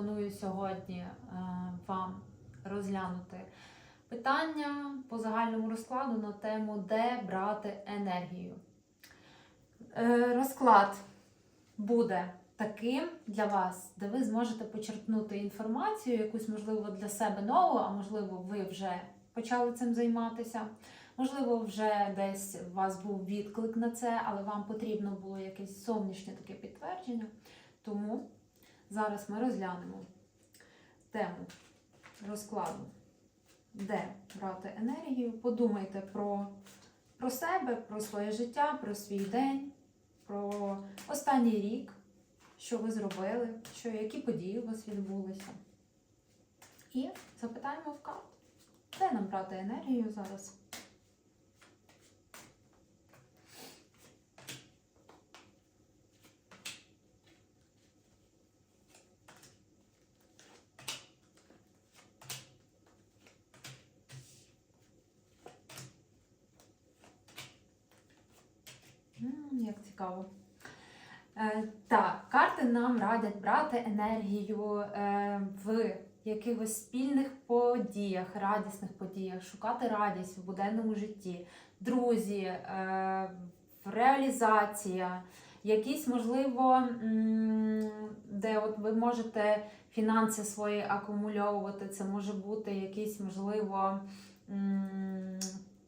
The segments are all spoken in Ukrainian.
пропоную сьогодні е, вам розглянути питання по загальному розкладу на тему, де брати енергію. Е, Розклад буде таким для вас, де ви зможете почерпнути інформацію, якусь, можливо, для себе нову, а можливо, ви вже почали цим займатися. Можливо, вже десь у вас був відклик на це, але вам потрібно було якесь зовнішнє таке підтвердження. Тому зараз ми розглянемо тему розкладу, де брати енергію. Подумайте про, про себе, про своє життя, про свій день, про останній рік, що ви зробили, що, які події у вас відбулися. І запитаємо в карт, де нам брати енергію зараз. М, Як цікаво. Е, так, карти нам радять брати енергію е, в якихось спільних подіях, радісних подіях, шукати радість в буденному житті, друзі, е, реалізація, якісь, можливо, де от ви можете фінанси свої акумульовувати. Це може бути якісь, можливо,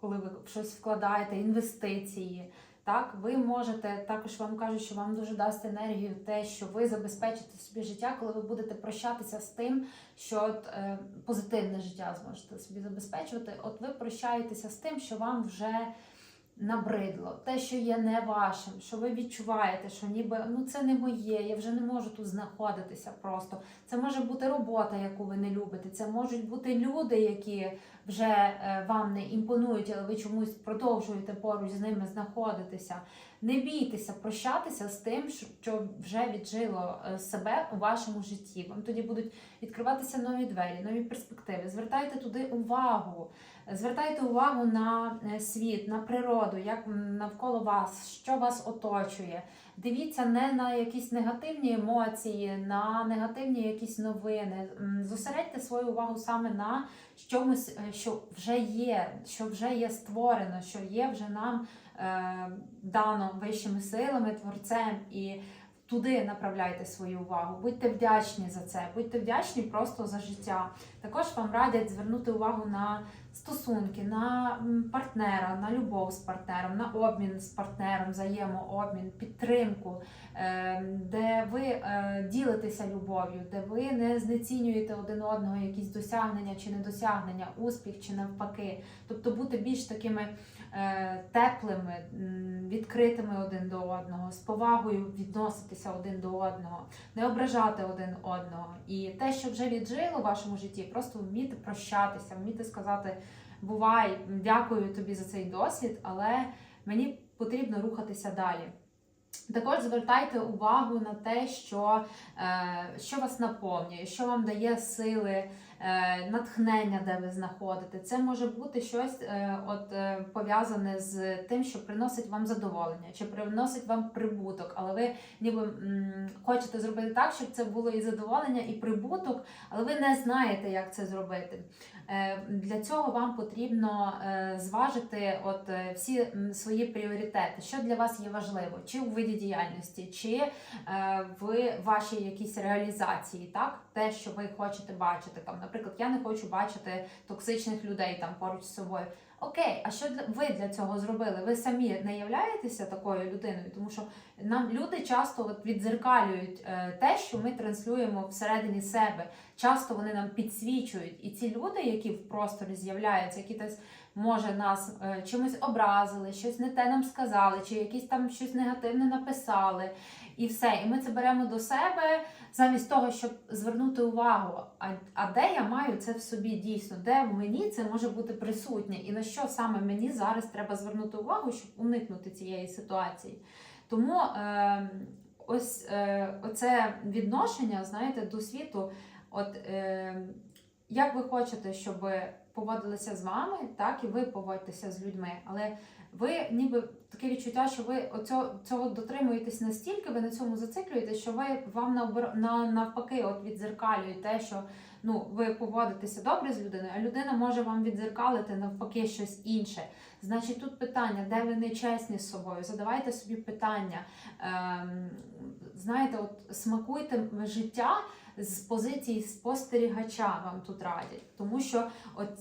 коли ви щось вкладаєте, інвестиції. Так, ви можете також вам кажуть, що вам дуже дасть енергію те, що ви забезпечите собі життя, коли ви будете прощатися з тим, що от, е, позитивне життя зможете собі забезпечувати. От ви прощаєтеся з тим, що вам вже набридло, те, що є не вашим, що ви відчуваєте, що ніби ну це не моє, я вже не можу тут знаходитися просто. Це може бути робота, яку ви не любите. Це можуть бути люди, які вже е, вам не імпонують, але ви чомусь продовжуєте поруч з ними знаходитися. Не бійтеся прощатися з тим, що вже віджило е, себе у вашому житті. Вам тоді будуть відкриватися нові двері, нові перспективи. Звертайте туди увагу. Звертайте увагу на е, світ, на природу, як навколо вас, що вас оточує. Дивіться не на якісь негативні емоції, на негативні якісь новини. Зосередьте свою увагу саме на чомусь, е, що вже є, що вже є створено, що є вже нам дано вищими силами, творцем. І туди направляйте свою увагу. Будьте вдячні за це, будьте вдячні просто за життя. Також вам радять звернути увагу на стосунки, на партнера, на любов з партнером, на обмін з партнером, взаємообмін, підтримку, е, де ви е, ділитеся любов'ю, де ви не знецінюєте один одного якісь досягнення чи недосягнення, успіх чи навпаки. Тобто бути більш такими е, теплими, відкритими один до одного, з повагою відноситися один до одного, не ображати один одного. І те, що вже віджило в вашому житті, просто вміти прощатися, вміти сказати бувай, дякую тобі за цей досвід, але мені потрібно рухатися далі. Також звертайте увагу на те, що, е, що вас наповнює, що вам дає сили, е, натхнення, де ви знаходите. Це може бути щось е, от, е, пов'язане з тим, що приносить вам задоволення, чи приносить вам прибуток, але ви ніби хочете зробити так, щоб це було і задоволення, і прибуток, але ви не знаєте, як це зробити. Е, Для цього вам потрібно е, зважити от е, всі свої пріоритети, що для вас є важливо, чи у виді діяльності, чи е, в вашій якійсь реалізації, так те, що ви хочете бачити. Там, наприклад, я не хочу бачити токсичних людей там поруч з собою. Окей, а що ви для цього зробили? Ви самі не являєтеся такою людиною, тому що нам люди часто от відзеркалюють е, те, що ми транслюємо всередині себе. Часто вони нам підсвічують, і ці люди, які в просторі з'являються, які десь може нас е, чимось образили, щось не те нам сказали, чи якісь там щось негативне написали, і все. І ми це беремо до себе замість того, щоб звернути увагу, а, а де я маю це в собі дійсно, де в мені це може бути присутнє, і на що саме мені зараз треба звернути увагу, щоб уникнути цієї ситуації. Тому е, ось е, оце відношення, знаєте, до світу, от. Е, як ви хочете, щоб поводилися з вами, так і ви поводьтеся з людьми. Але ви ніби таке відчуття, що ви оцього, цього дотримуєтесь настільки, ви на цьому зациклюєтесь, що ви вам на, навпаки от відзеркалює те, що ну, ви поводитеся добре з людиною, а людина може вам відзеркалити навпаки щось інше. Значить, тут питання, де ви не чесні з собою. Задавайте собі питання. Ем, знаєте, от смакуйте життя з позиції спостерігача вам тут радять. Тому що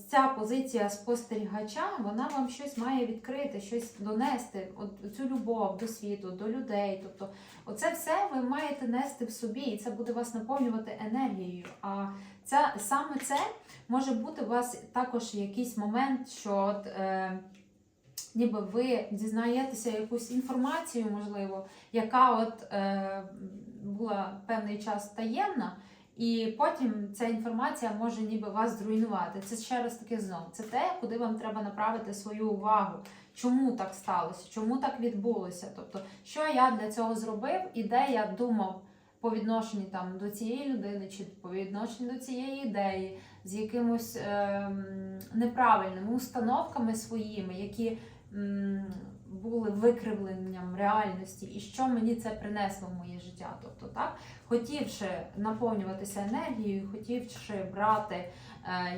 ця позиція спостерігача, вона вам щось має відкрити, щось донести, от цю любов до світу, до людей. Тобто, оце все ви маєте нести в собі, і це буде вас наповнювати енергією. А це саме це може бути у вас також якийсь момент, що от, е, ніби ви дізнаєтеся якусь інформацію, можливо, яка от е, була певний час таємна. І потім ця інформація може ніби вас зруйнувати. Це ще раз таки знов. Це те, куди вам треба направити свою увагу. Чому так сталося? Чому так відбулося? Тобто, що я для цього зробив, і де я думав по відношенню там до цієї людини, чи по відношенню до цієї ідеї, з якимось ем, неправильними установками своїми, які були викривленням реальності, і що мені це принесло в моє життя. Тобто, так, хотівши наповнюватися енергією, хотівши брати е,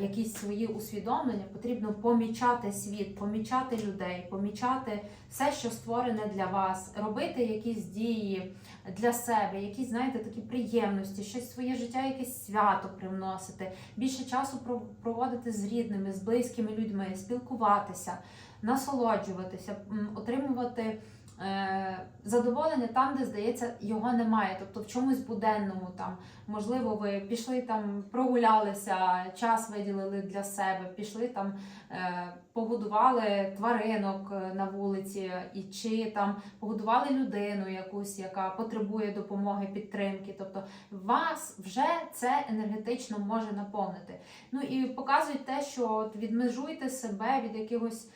якісь свої усвідомлення, потрібно помічати світ, помічати людей, помічати все, що створене для вас, робити якісь дії для себе, якісь, знаєте, такі приємності, щось своє життя, якесь свято привносити, більше часу проводити з рідними, з близькими людьми, спілкуватися, насолоджуватися, отримувати. е, Задоволення там, де здається, його немає, тобто в чомусь буденному там можливо, ви пішли там, прогулялися, час виділили для себе, пішли там, е, погодували тваринок е, на вулиці, і чи там погодували людину якусь, яка потребує допомоги, підтримки. Тобто вас вже це енергетично може наповнити. Ну і показують те, що відмежуйте себе від якихось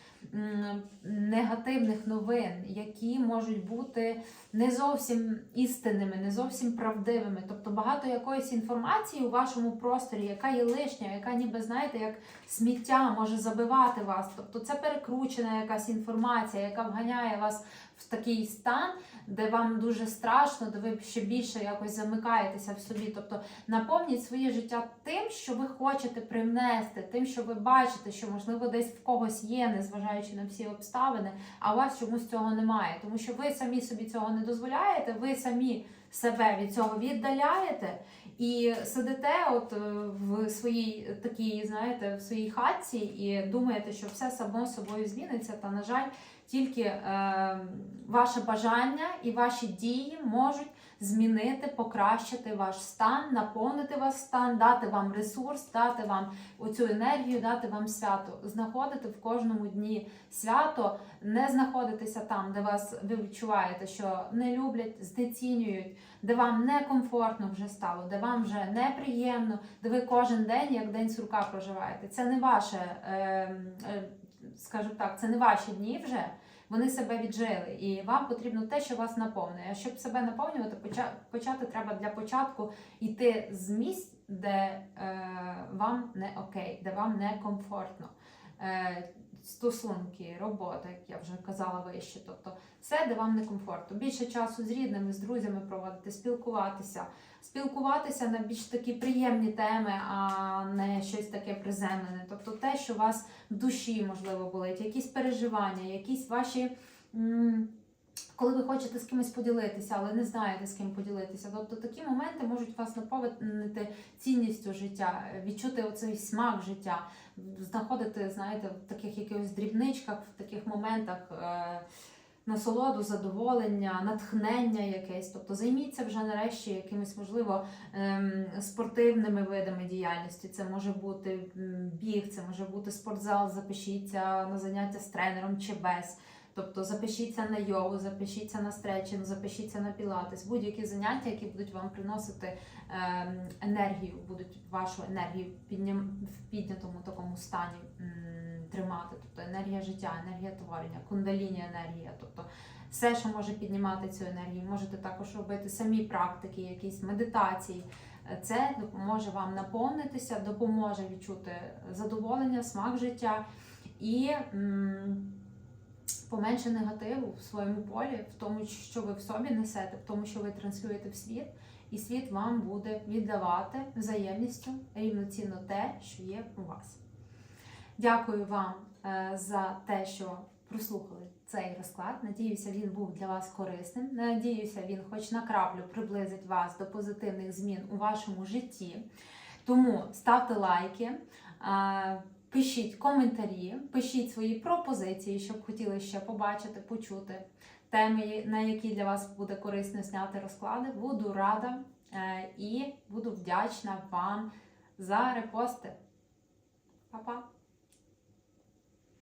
негативних новин, які можуть бути не зовсім істинними, не зовсім правдивими. Тобто багато якоїсь інформації у вашому просторі, яка є лишня, яка ніби знаєте, як сміття може забивати вас. Тобто це перекручена якась інформація, яка вганяє вас в такий стан, де вам дуже страшно, де ви ще більше якось замикаєтеся в собі. Тобто наповніть своє життя тим, що ви хочете привнести, тим, що ви бачите, що можливо десь в когось є, незважаючи на всі обставини, а у вас чомусь цього немає. Тому що ви самі собі цього не дозволяєте, ви самі себе від цього віддаляєте. І сидите от е, в своїй такій, знаєте, в своїй хатці і думаєте, що все само собою зміниться. Та на жаль, тільки е, ваше бажання і ваші дії можуть змінити, покращити ваш стан, наповнити ваш стан, дати вам ресурс, дати вам оцю енергію, дати вам свято, знаходити в кожному дні свято, не знаходитися там, де вас ви відчуваєте, що не люблять, знецінюють, де вам некомфортно вже стало, де вам вже неприємно, де ви кожен день як день сурка проживаєте. Це не ваше, е, е, скажімо так, це не ваші дні вже. Вони себе віджили, і вам потрібно те, що вас наповнює. А щоб себе наповнювати, поча- почати треба для початку йти з місць, де е, вам не окей, де вам не комфортно. Е, стосунки, робота, як я вже казала вище. Тобто все, де вам не комфортно. Більше часу з рідними, з друзями проводити, спілкуватися, спілкуватися на більш такі приємні теми, а не щось таке приземлене. Тобто те, що у вас в душі можливо болить, якісь переживання, якісь ваші. Коли ви хочете з кимось поділитися, але не знаєте з ким поділитися. Тобто такі моменти можуть вас наповнити цінністю життя, відчути оцей смак життя, знаходити, знаєте, в таких якихось дрібничках, в таких моментах е, насолоду, задоволення, натхнення якесь. Тобто займіться вже нарешті якимись, можливо, е, спортивними видами діяльності. Це може бути біг, це може бути спортзал, запишіться на заняття з тренером чи без. Тобто запишіться на йогу, запишіться на стретчинг, запишіться на пілатес, будь-які заняття, які будуть вам приносити ем, енергію, будуть вашу енергію в піднятому такому стані тримати. Тобто енергія життя, енергія творення, кундаліні енергія. Тобто все, що може піднімати цю енергію, можете також робити самі практики, якісь медитації. Це допоможе вам наповнитися, допоможе відчути задоволення, смак життя і поменше негативу в своєму полі, в тому, що ви в собі несете, в тому, що ви транслюєте в світ, і світ вам буде віддавати взаємністю рівноцінно те, що є у вас. Дякую вам е, за те, що прослухали цей розклад. Надіюся, він був для вас корисним. Надіюся, він хоч на краплю приблизить вас до позитивних змін у вашому житті. Тому ставте лайки, е, пишіть коментарі, пишіть свої пропозиції, щоб хотіли ще побачити, почути теми, на які для вас буде корисно зняти розклади. Буду рада е, і буду вдячна вам за репости. Па-па!